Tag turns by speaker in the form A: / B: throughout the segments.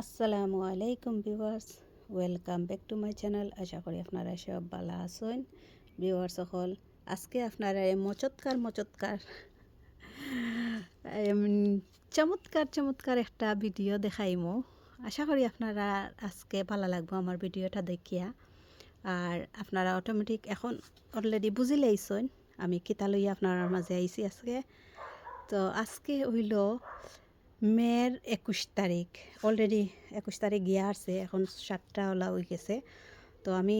A: আসসালামু আলাইকুম viewers, welcome back to my channel. আশা করি আপনারা সব ভালো আছেন। ভিউয়ার্স, সকল, আজকে আপনারা এই মচৎকার মচৎকার চমৎকার চমৎকার একটা ভিডিও দেখাইমো। আশা করি আপনারা আজকে ভালো লাগবো আমার ভিডিওটা দেখিয়া। আর আপনারা অটোমেটিক এখন অলরেডি বুঝি লাইছেন, আমি কিতা লইয়া আপনার মাঝে আইছি আজকে। তো আজকে হইল মের একুশ তারিখ অলরেডি একুশ তারিখ গিয়া আসছে এখন সাতটা ওলা হয়ে গেছে। তো আমি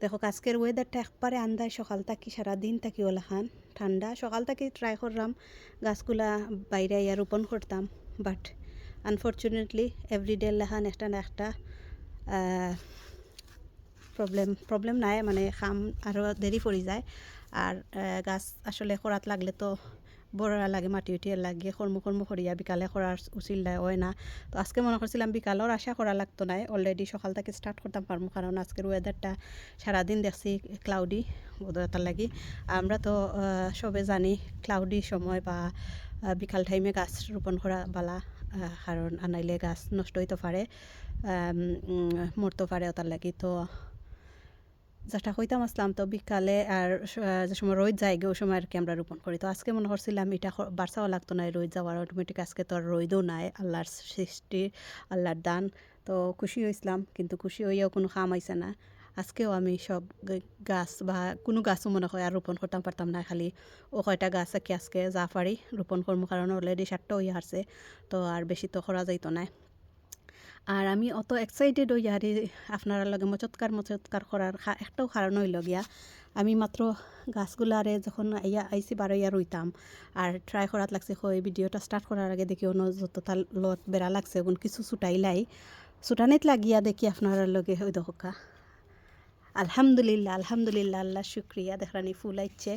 A: দেখো আজকের ওয়েদারটা একবারে আন্দায় সকাল থাকি সারাদিন থাকি ওলাখান ঠান্ডা সকাল থাকি ট্রাই করলাম গাছগুলা বাইরে ইয়া রোপণ করতাম বাট আনফর্চুনেটলি এভরিডে লেখান একটা না একটা প্রবলেম প্রবলেম নাই মানে খাম আরও দেরি পড়ি যায়। আর গাছ আসলে খরাত লাগলে তো বড়রা লাগে, মাটি উঠি লাগে কর্ম কর্ম করিয়া বিকালে করার উচিল নাই হয় না। তো আজকে মনে করছিলাম বিকালের আশা করা লাগতো নাই অলরেডি সকাল থেকে স্টার্ট করতাম পারব কারণ আজকের ওয়েদারটা সারাদিন দেখছি ক্লাউডি বোধতার লাগি। আমরা তো সবে জানি ক্লাউডি সময় বা বিকাল টাইমে গাছ রোপণ করা বালা কারণ আনাইলে গাছ নষ্ট হইতে পারে মরতে পারে ওটার লাগি, তো যেটা কইতাম আসলাম তো বিকালে আর যে সময় রোদ যায় ওই সময় আর কি আমরা রোপণ করি। তো আজকে মনে করছিলাম এটা বাড়ছাও লাগতো না রোদ যাওয়ার অটোমেটিক আজকে তো আর রোদও নাই, আল্লাহর সৃষ্টি, আল্লাহর দান। তো খুশি হয়েছিলাম কিন্তু খুশি হইয়াও কোনো কাম আইছে না। আজকেও আমি সব গাছ বা কোনো গাছও মনে হয় আর রোপণ করতাম পারতাম না, খালি ও কয়টা গাছ কি আজকে, যা পারি, রোপণ করব কারণ অলরেডি সাতটা হয়ে হারছে তো আর বেশি তো করা যাইতো না আর আমি অত এক্সাইটেড হই, আর আপনার লগে মচৎকার মচৎকার করার একটাও কারণ হইল গিয়া, আমি মাত্র গাছগুলারে যখন ইয়া আইসি বারো ইয়া রইতাম। আর ট্রাই করাত লাগছে হয় ভিডিওটা স্টার্ট করার আগে দেখি অন্য যতটা লত বেড়া লাগছে ওগুন কিছু ছুটাইলাই ছুটানিত লাগিয়া দেখি আপনার লগে ওই দহকা আলহামদুলিল্লাহ আলহামদুলিল্লাহ, আল্লাহ শুক্রিয়া। দেখরানি ফুল আইছে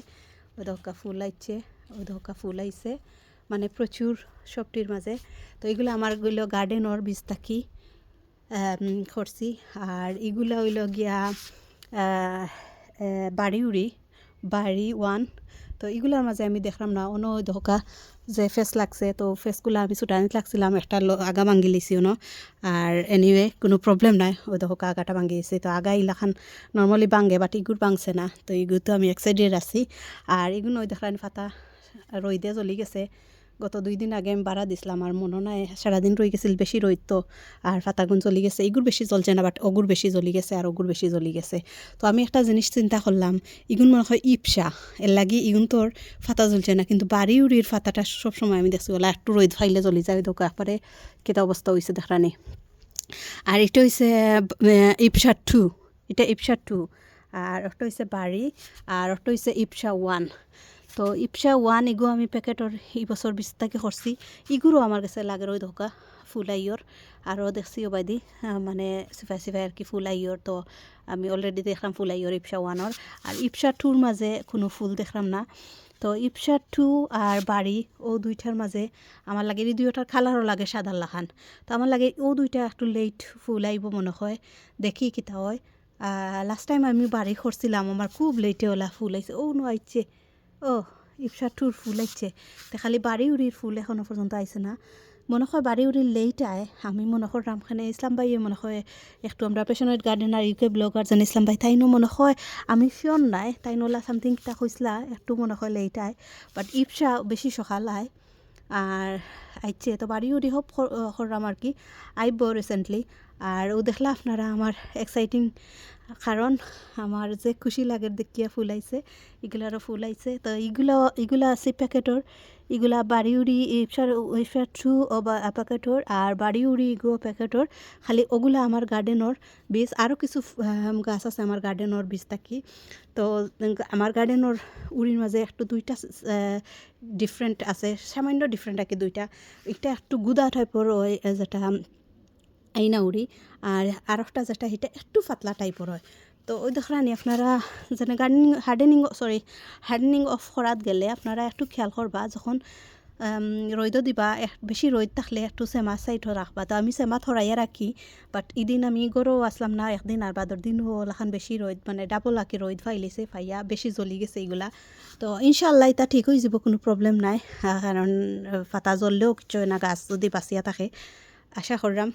A: ওই দহকা ফুল আইচ্ছে ওই দহকা ফুল আইছে। মানে প্রচুর সবটির মাঝে। তো এগুলো আমারগুলো গার্ডেনর বীজ থাকি করছি। আর এগুলো হইল গিয়া বাড়ি উড়ি বাড়ি ওয়ান। তো এগুলোর মাঝে আমি দেখলাম না অন্য ধোকা যে ফেস লাগছে, তো ফেসগুলো আমি ছুটানিত লাগছিলাম, একটা আগা ভাঙ্গি লিছি ন আর এনিওয়ে কোনো প্রবলেম নাই ওই ধোকা আগাটা ভাঙ্গি গেছে তো আগা ইলাখান নর্মালি ভাঙ্গে বাট ইগুর ভাঙছে না। তো ইগুর তো আমি এক্সাইটেড আছি আর এগুলো ওই দেখলাম ফাতা রইদে জ্বলি গেছে। গত দুই দিন আগে আমি বাড়া দিছিলাম আর মনে নাই, সারাদিন রয়ে গেছিল বেশি রইত তো, আর ফাতাগুন জ্বলি গেছে। ইগুর বেশি জ্বলছে না বাট অগুর বেশি জ্বলি গেছে আর অগুর বেশি জ্বলি গেছে। তো আমি একটা জিনিস চিন্তা করলাম, ইগুন মনে হয় ইপসা, এর লাগি ইগুন তোর ফাতা জ্বলছে না, কিন্তু বাড়ি উড়ির ফাতাটা সবসময় আমি দেখছি, ওলা একটু রোদ ফাইলে জ্বলি যায় দোকা একবারে কেটা অবস্থা হয়েছে দেখানি আর এটা হয়েছে ইপসা টু, এটা ইপসা টু, আর একটা হয়েছে বাড়ি, আর একটা হয়েছে ইপসা ওয়ান। তো ইপসা ওয়ান, ইগো আমি প্যাকেটর এই বছর বিশ থেকে করছি ইগুরও আমার কাছে লাগে ওই ধোকা ফুল আইয়র আরও দেখছি ওবাইদি মানে সিফাই সিফাই আর কি ফুল আইয়র তো আমি অলরেডি দেখলাম ফুল আইয়র ইপসা ওয়ানর আর ইপসা টুর মাঝে কোনো ফুল দেখলাম না। তো ইপসা টু আর বাড়ি ও দুইটার মাঝে আমার লাগে এই দুইটার কালারও লাগে সাদা লাখান তো আমার লাগে ও দুইটা একটু লেট ফুল আইব মনে হয়। দেখি কিতা হয়। লাস্ট টাইম আমি বাড়ি করছিলাম আমার খুব লেটে ওলা ফুল আইছে ও নো আইছে ও ইপসা টুর ফুল আইছে তো খালি বাড়ি উড়ির ফুল এখনও পর্যন্ত আইছে না। মনে হয় বাড়ি উড়ির লেট আয় আমি মনে হয় রামখানে ইসলাম ভাইয়ে মনে হয় একটু আমরা পেশনের গার্ডেনার ইউকে ব্লগার যেন ইসলাম ভাই তাইনো মনে হয়, আমি শিওর নাই তাইনোলা সামথিং কিতা কইসলা একটু মনে হয় লেট আয় বাট ইপসা বেশি সকাল আয় আর আইছে তো বাড়ি উড়ি হোপ করলাম আর কি, আইব রিসেন্টলি আর ও দেখলা আপনারা আমার এক্সাইটিং কারণ আমার যে খুশি লাগে দেখিয়া ফুল আইছে, এগুলারও ফুল আইছে। তো এগুলা এগুলা আছে প্যাকেটর, এগুলা বাড়ি উড়ি ইফসার থ্রু বা প্যাকেটর আর বাড়ি উড়ি ইগো প্যাকেটর। খালি ওগুলা আমার গার্ডেনর বীজ আরও কিছু গাছ আছে আমার গার্ডেনর বীজ থাকি। তো আমার গার্ডেনর উড়ির মাঝে একটু দুইটা ডিফারেন্ট আছে, সামান্য ডিফারেন্ট আর কি দুইটা। এটা একটু গুদা টাইপর ওই, যেটা আইনা উড়ি আর আর একটা যেটা সেটা একটু পাতলা টাইপর হয়। তো ওই দেখরানি আপনারা যেনে gardening hardening sorry hardening off করাত গেলে আপনারা একটু খেয়াল করবা যখন রৈদ দিবা বেশি রোদ থাকলে একটু সেমা সাইডও রাখবা তো আমি সেমা থরাইয়া রাখি বাট ইদিন আমি গরও আসলাম না, একদিন আর বাদর দিন ওলাখান বেশি রোদ মানে ডাবল আঁকি রোদ ফাইলিছে, ফাইয়া বেশি জ্বলি গেছে এগুলা তো ইনশাল্লাহ এটা ঠিক হয়ে যাব, কোনো প্রবলেম নাই। কারণ ফাটা জ্বললেও কিছু না, গাছ যদি বাঁচিয়া থাকে। আশা করলাম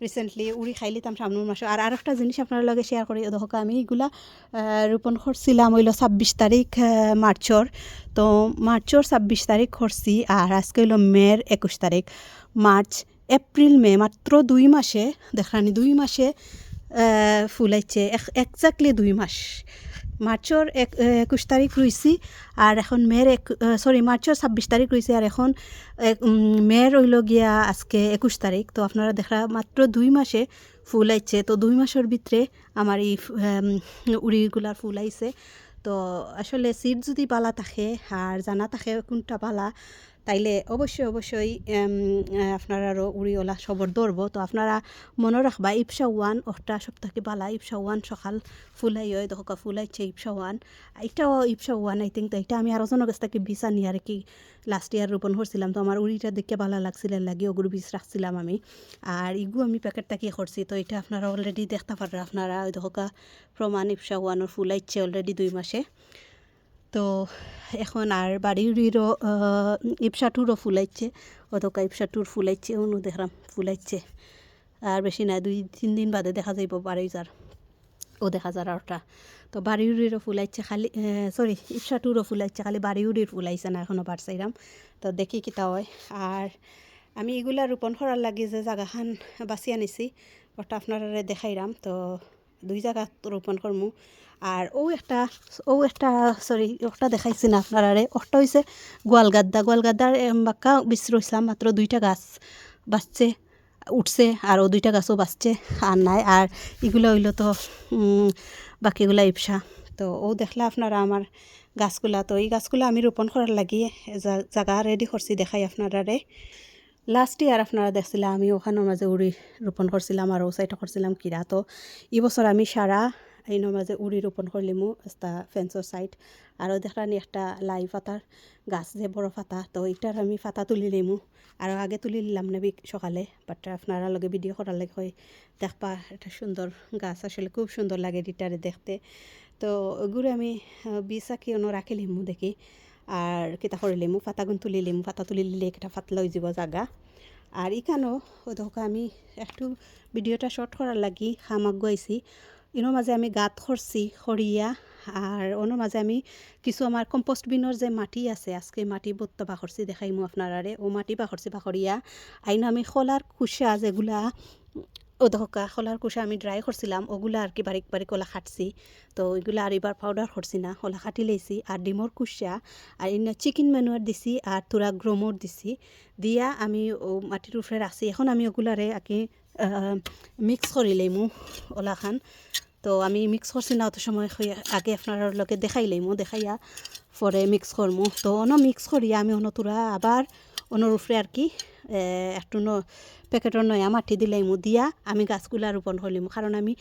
A: রিসেন্টলি উড়ি খাই লিতাম সামনের মাসে আর আর একটা জিনিস আপনার লগে শেয়ার করি দেখো আমি এগুলা রোপণ করছিলাম হইল ছাব্বিশ তারিখ মার্চর তো মার্চর ছাব্বিশ তারিখ করছি আর আজকে হইল মের একুশ তারিখ মার্চ এপ্রিল মে মাত্র দুই মাসে দেখানি দুই মাসে ফুলাইছে। একজাক্টলি দুই মাস। মার্চর এক একুশ তারিখ রইছি আর এখন মের এক সরি মার্চর ছাব্বিশ তারিখ রইছে আর এখন মের রইল গিয়া আজকে একুশ তারিখ তো আপনারা দেখা মাত্র দুই মাসে ফুল আইছে তো দুই মাসের ভিতরে আমার এই উড়িগুলার ফুল আইছে তো আসলে সিট যদি পালা থাকে আর জানা থাকে কোনটা পালা। তাইলে অবশ্যই অবশ্যই আপনারারও উড়িওলা সবর ধরবো। তো আপনারা মনে রাখবা, ইপসা ওয়ান ওটা সপ্তাহে বালা ইপসা ওয়ান সকাল ফুলাই হয় দোকা ফুলাইছে ইপসা ওয়ান। এটাও ইপসা ওয়ান, আই থিঙ্ক তো এটা আমি আরও জনের কাছ থেকে আনি আর কি লাস্ট ইয়ার রোপণ করছিলাম। তো আমার উড়িটা দেখে ভালো লাগছিল লাগি ওগুলো বীজ রাখছিলাম আমি। আর ইগু আমি প্যাকেট তাকি করছি, তো এটা আপনারা অলরেডি দেখতে পারেন আপনারা ওই দোকা প্রমাণ ইপসা ওয়ানের ফুলাইছে অলরেডি দুই মাসে। তো এখন আর বাড়িরও ইপসাটুরও ফুলাইছে, অতকা ইপসাটুর ফুলাইছে অনু দেখলাম ফুলাইছে। আর বেশি না দুই, তিন দিন বাদে দেখা যাইব বাড়ি যার, ও দেখা যার আরটা। তো বাড়িউরিরও ফুলাইছে খালি সরি ইপসাটুরও ফুলাইছে, খালি বাড়িউরির ফুলাইছে না এখনও পারছাইরাম তো দেখি কিতা হয়। আর আমি এগুলা রোপণ করার লাগি যে জায়গাখান বাছি আনিছি, ওটা আপনারা দেখাইরাম। তো দুই জায়গাত রোপণ করমু আর ও একটা ও একটা সরি ওটা দেখাইছি না আপনারারে ওটা হয়েছে গোয়ালগাদ্দা গোয়ালগাদ্দার বাক্কা বিশ্রইছিলাম মাত্র দুইটা গাছ বাঁচছে, উঠছে আর ও দুইটা গাছও বাঁচছে আর নাই। আর এগুলো হইল তো বাকিগুলা ইপসা তো ও দেখলা আপনারা আমার গাছগুলা। তো এই গাছগুলো আমি রোপণ করার লাগি জা- জাগা রেডি করছি দেখাই আপনারারে লাস্ট ইয়ার আপনারা দেখছিলাম, আমি ওখানের মাঝে উড়ি রোপণ করছিলাম আর ও সাইডটা করছিলাম কিরা। তো এই বছর আমি সারা এইনের মাঝে উড়ি রোপণ করলিমু, একটা ফেন্সর সাইড আরও দেখলানি একটা লাই পাতার গাছ যে বড় পাতা, তো এইটার আমি পাতা তুলি লিমু আর আগে তুলি নিলাম না বি- সকালে বাট আপনারা লগে ভিডিও করার লাগে হয় দেখবা একটা সুন্দর গাছ, আসলে খুব সুন্দর লাগে এটারে দেখতে। তো ওগুলো আমি বিষ আঁকি অন্য রাখি লিমু দেখি। আর কিতা করে লিমু পাতাগুন তুলি, লিমু পাতা তুলি লিলে একটা পাতলা হয়ে যাব জাগা। আর ইখানো ওদকা আমি একটু ভিডিওটা শর্ট করার লাগি খামাক গাইছি। ইনোর মাঝে আমি গাত করছি খড়িয়া আর ওনোর মাঝে আমি কিছু আমার কম্পোস্ট বিনৰ যে মাটি আছে, আজকে মাটি বত্ত বাখরছি দেখাইমু আপনারারে ও মাটি বাখরছি বাখরিয়া আইন আমি খোলার কুশা যেগুলা দহকা খোলার কুশা আমি ড্রাই করছিলাম, ওগুলা আর কি বারিক বারিক ওলা খাটছি। তো ওইগুলা আর এবার পাউডার করছি না, ওলা খাটি লেছি। আর ডিমর কুশা আর ইন চিকেন ম্যানুয়ার দিছি, আর তোরা গ্রোমর দিছি। দিয়া আমি ও মাটির উপরে রাখছি এখন আমি ওগুলারে আর কি মিক্স করে লইমু ওলাখান। তো আমি মিক্স করছি না, অত সময় আগে আপনার লগে দেখাই লইমু, দেখাইয়া পরে মিক্স করমু তো অন মিক্স করিয়া আমি অন তোরা আবার অনর উপরে আর কি একটু ন প্যাকেটের নয়া মাটি দিলাইমু দিয়া আমি গাছগুলা রোপণ করলিমু কারণ আমি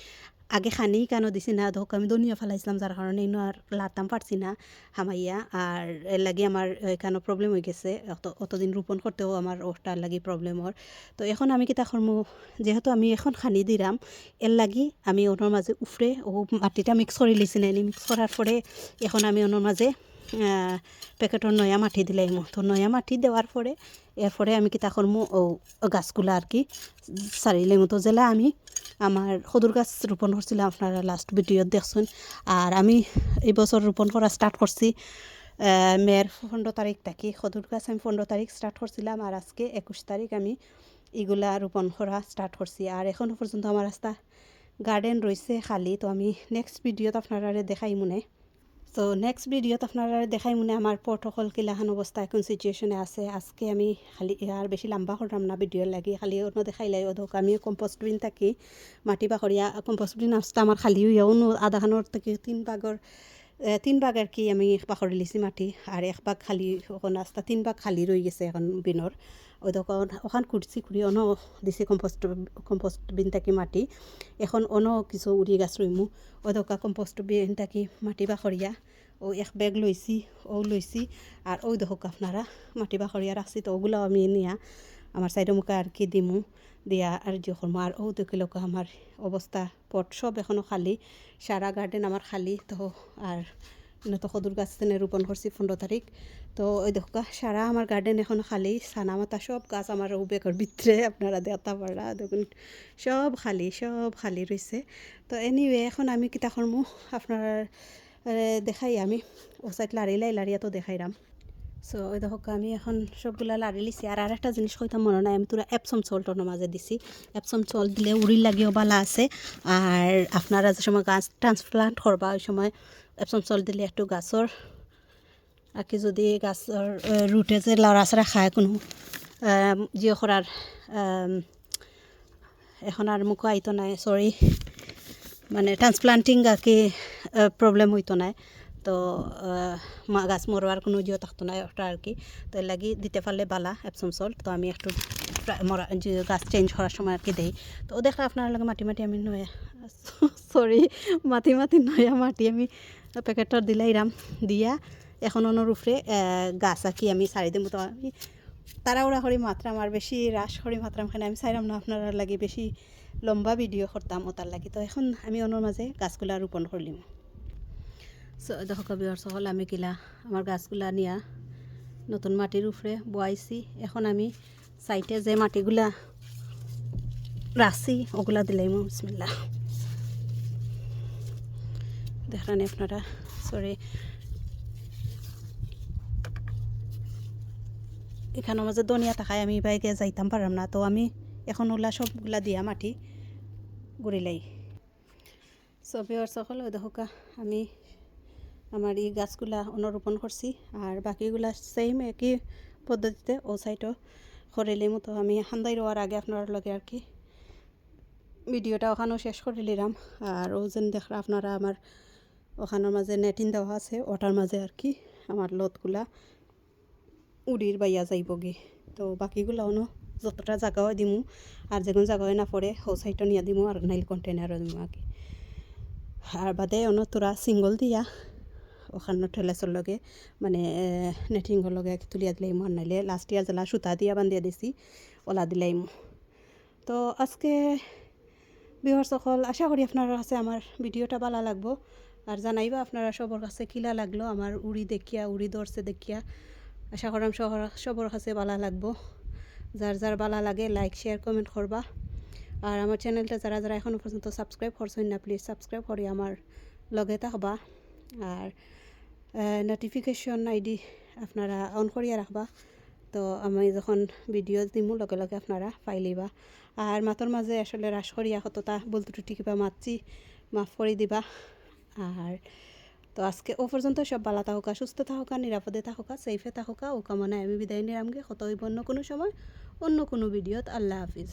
A: আগে খানি কেন দিছি না ধোক আমি দনিয়া ফেলাইছিলাম যার কারণে ইনো আর লাতাম পারছি না, হামাইয়া। আর এর লাগি আমার এখানে প্রবলেম হয়ে গেছে, অত, অতদিন রোপণ করতেও আমার ওটার লাগি প্রবলেমর তো এখন আমি কিতা করমু, যেহেতু আমি এখন খানি দিলাম এর লাগি আমি ওনার মাঝে উফরে ও মাটিটা মিক্স করে লিছি না মিক্স করার পরে এখন আমি ওনার মাঝে প্যাকেটের নয়া মাটি দিলাইম তো নয়া মাটি দেওয়ার পরে, এরপরে আমি কিতা করমু ও গাছগুলা আর কি সারিলাম তো জেলা আমি আমার সদুর গাছ রোপণ করছিলাম, আপনারা লাস্ট ভিডিওত দেখছেন। আর আমি এই বছর রোপণ করা স্টার্ট করছি মের পনেরো তারিখ থাকি সদুর গাছ আমি পনেরো তারিখ স্টার্ট করছিলাম আর আজকে একুশ তারিখ আমি এগুলা রোপণ করা স্টার্ট করছি। আর এখনও পর্যন্ত আমার রাস্তা গার্ডেন রয়েছে খালি, তো আমি নেক্সট ভিডিওত আপনারা দেখাই মনে। তো নেক্সট ভিডিওত আপনারা দেখাই মনে আমার পটকল কিলাখান অবস্থা এখন সিচুয়েশনে আছে। আজকে আমি খালি আর বেশি লম্বা করলাম না ভিডিও লাগি, খালি অন্য দেখাই লাই। অধক আমি কম্পোস্ট বিন থাকি, মাটি বাখরিয়া কম্পোস্ট বিন আসতে আমার খালি হইয়াও আধাখানোর থেকে তিন ভাগর তিন ভাগ আর কি আমি বাখরি লিছি মাটি এক ভাগ খালি রাস্তা তিন ভাগ খালি রয়ে গেছে এখন বিনৰ। তখন ওখান কুটছি কুড়ি অন দিছি কম্পোস্ট কম্পোস্ট বিন থাকি মাটি। এখন অন কিছু উড়ি গাছ রইমু ওই দকা কম্পোস্ট বিন থাকি মাটি বাখরিয়া ও এক বেগ লইছি ও লইছি আর ওই দেখক আপনারা মাটি বাখরিয়া রাখছি তো ওগুলো আমি নিয়া। আমার সাইডে মুখে আর কি দিমু। দিয়া আর যে করমু আর ও দেখিলক আমার অবস্থা পট সব এখনও খালি। সারা গার্ডেন আমার খালি, তো আর তো সদুর গাছ তেনে রোপণ করছি পনেরো তারিখ তো ওই দেখো সারা আমার গার্ডেন এখন খালি সানা মাতা সব গাছ আমার উবেকর ভিতরে আপনারা দেখা পারা দেখুন সব খালি সব খালি রয়েছে তো এনিওয়ে এখন আমি কিতা করমু আপনার দেখাই আমি। ও সাইড লাড়িলাই লাড়িয়া তো দেখাইরাম সো ওই দেখো আমি এখন সবগুলা লাড়ি লিছি, আর আর একটা জিনিস কইতাম মনে নাই, আমি তোরা এপসম সল্টর মাঝে দিছি। এপসম সল্ট দিলে উড়ি লাগিও বালা আছে, আর আপনারা যে সময় গাছ ট্রান্সপ্লান্ট করবা, ওই সময় এপসম সল্ট দিলে একটু গাছর আর কি যদি গাছর রুটে যে লড়া চড়া খায় কোনো জিও করার এখন আর মুখ আইতো নাই সরি মানে ট্রান্সপ্লান্টিং আর কি প্রবলেম হইতো নাই। তো গাছ মরবার কোনো জিও থাকতো না ওটা আর কি। তো লাগি দিতে পারলে বালা এপসম সল্ট তো আমি একটু মরা গাছ চেঞ্জ করার সময় আর কি দেই। তো ও দেখলে আপনার লাগে মাটি মাটি আমি নয়া সরি মাটি মাটি নয়া মাটি আমি প্যাকেটর দিলাইরাম দিয়া, এখন অনর উপরে গাছ আর কি আমি সারি দিম তো আমি তাড়াহুড়া করি মাত্রাম আর বেশি রাস করি মাত্রাম খানে আমি চাইলাম না আপনার লাগে বেশি লম্বা ভিডিও করতাম ও তার লাগি। তো এখন আমি অন্যর মাঝে গাছগুলা রোপণ করলিম দেখো কবির সকল আমি কিলা আমার গাছগুলা নিয়া নতুন মাটির উপরে বয়াইছি এখন আমি সাইটে যে মাটিগুলা রাখছি ওগুলা দিলাম বিসমিল্লা দেখলেন আপনারা? সরি এখানের মাঝে দনিয়া থাকায় আমি বাইকে যাইতাম পারলাম না, তো আমি এখন ওলা সবগুলা দিয়া মাটি গুড়িলাই সবের সকল ওই দেখোকা আমি আমার এই গাছগুলা অনুরোপণ করছি। আর বাকিগুলা সেম একই পদ্ধতিতে ও সাইডও করিলে মতো আমি হান্দাই রোয়ার আগে আপনার লগে আর কি ভিডিওটা ওখানেও শেষ করে নিলাম। আর ও যেন দেখরা আপনারা আমার ওখানের মাঝে নেটিন দেওয়া আছে, ওটার মাঝে আর কি আমার লতগুলা উড়ির বাইয়া যাইবগে তো বাকিগুলো যতটা জায়গাও দিমু, আর যেগুলো জায়গায় না পড়ে হো সাইডও নিয়ে দিমু, আর নাইল কন্টেনারও দিমু আর কি আর বাদে অন্য তোরা সিঙ্গল দিয়া ওখানে ঠেলেছর লগে মানে নেটিংর লগে তুলিয়া দিলাইমু আর নাইলে লাস্ট ইয়ার জেলা সুতা দিয়া বান্ধিয়া দিছি, ওলা দিলাইমু তো আজকে বিহর সকল, আশা করি আপনার কাছে আমার ভিডিওটা ভালো লাগবো। আর জানাইবা আপনারা সবার কাছে কিলা লাগল আমার উড়ি দেখিয়া উড়ি ধরছে দেখিয়া। আশা করাম সবার কাছে ভালো লাগবো। যার যার ভালো লাগে লাইক শেয়ার কমেন্ট করবা আর আমার চ্যানেলটা যারা যারা এখনও পর্যন্ত সাবস্ক্রাইব করছেন না প্লিজ সাবস্ক্রাইব করি আমার লগে থাকবা আর নোটিফিকেশন আইডি আপনারা অন করিয়া রাখবা। তো আমি যখন ভিডিও দিমু, লগে লগে আপনারা পাই লইবা আর মাতর মাঝে আসলে রাস করিয়া কতটা বলতে টুটি কিবা মাতছি মাফ করে দিবা। আর তো আজকে ও পর্যন্ত সব ভালো থাকুকা, সুস্থ থাকুকা, নিরাপদে থাকুকা সেফে থাকুকা। ও কামনায় আমি বিদায় নিলামগে। কত হইব অন্য কোনো সময়, অন্য কোনো ভিডিওত আল্লাহ হাফিজ।